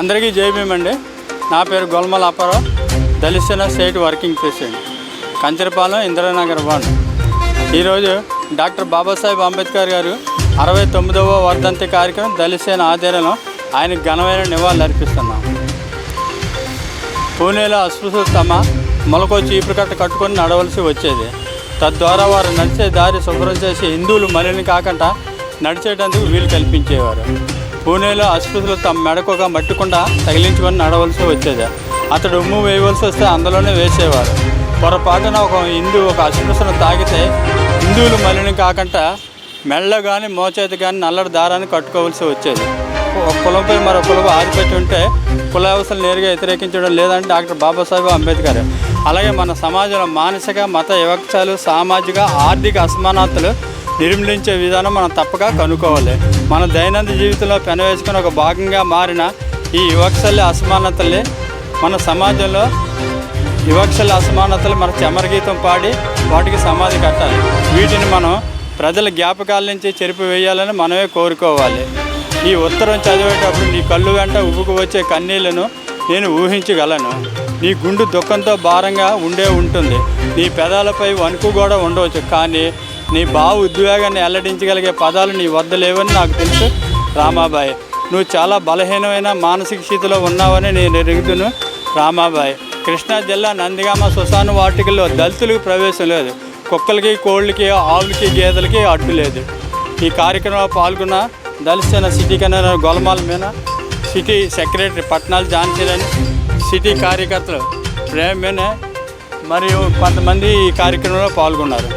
అందరికీ జైభీమండి నా పేరు Golmala Apparao. Dalit state working president. Kancharapalem Indiranagar one. ఈరోజు డాక్టర్ బాబాసాహెబ్ అంబేద్కర్ గారు అరవై తొమ్మిదవ వర్ధంతి కార్యక్రమం దళిసేన ఆధ్వర్యంలో ఆయనకు ఘనమైన నివాళులు అర్పిస్తున్నాం. పూణేలో అస్పృశ్యతమ మొలకో చీపురుకట్ట కట్టుకొని నడవలసి వచ్చేది. తద్వారా వారు నడిచే దారి శుభ్రం చేసి హిందువులు మలిని కాకుండా నడిచేటందుకు వీలు కల్పించేవారు. పూణేలో అస్పృశ్యులు తమ మెడకు ఒక మట్టుకుండా తగిలించుకొని నడవలసి వచ్చేది. అతడు ఉమ్ము వేయవలసి వస్తే అందులోనే వేసేవారు. పొరపాటున ఒక హిందూ ఒక అస్పృశ్యను తాగితే హిందువులు మలిని కాకుండా మెళ్ళ కానీ మోచేతి కానీ నల్లటి దారాన్ని కట్టుకోవాల్సి వచ్చేది. ఒక కులంపై మరో కులం ఆరిపెట్టి ఉంటే కుల నేరుగా వ్యతిరేకించడం లేదని డాక్టర్ బాబాసాహెబ్ అంబేద్కర్. అలాగే మన సమాజంలో మానసిక మత వివక్షాలు సామాజిక ఆర్థిక అసమానతలు నిర్మూలించే విధానం మనం తప్పక కనుక్కోవాలి. మన దైనందిన జీవితంలో పెనవేసుకుని ఒక భాగంగా మారిన ఈ వివక్షల్ని అసమానతల్ని మన సమాజంలో వివక్షల అసమానతలు మన చెమరగీతం పాడి వాటికి సమాధి కట్టాలి. వీటిని మనం ప్రజల జ్ఞాపకాల నుంచి చెరిపి వేయాలని మనమే కోరుకోవాలి. ఈ ఉత్తరం చదివేటప్పుడు నీ కళ్ళు వెంట ఉబ్బుకు వచ్చే కన్నీళ్ళను నేను ఊహించగలను. నీ గుండు దుఃఖంతో భారంగా ఉండే ఉంటుంది. నీ పెదాలపై వణుకు కూడా ఉండవచ్చు. కానీ నీ బావు ఉద్వేగాన్ని వెల్లడించగలిగే పదాలు నీ వద్ద లేవని నాకు తెలుసు. రామాబాయ్ నువ్వు చాలా బలహీనమైన మానసిక స్థితిలో ఉన్నావని నేను ఎరుగుతును రామాబాయ్ కృష్ణా జిల్లా నందిగామ శ్మశాన వాటికల్లో దళితులకు ప్రవేశం లేదు. కుక్కలకి కోళ్ళకి ఆవులకి గేదెలకి అడ్డు లేదు. ఈ కార్యక్రమంలో పాల్గొన్న దళిత city convener Golamala Meena city secretary Patnalu జాన్సీలని city కార్యకర్తలు ప్రేమ్ మీన మరియు కొంతమంది ఈ కార్యక్రమంలో పాల్గొన్నారు.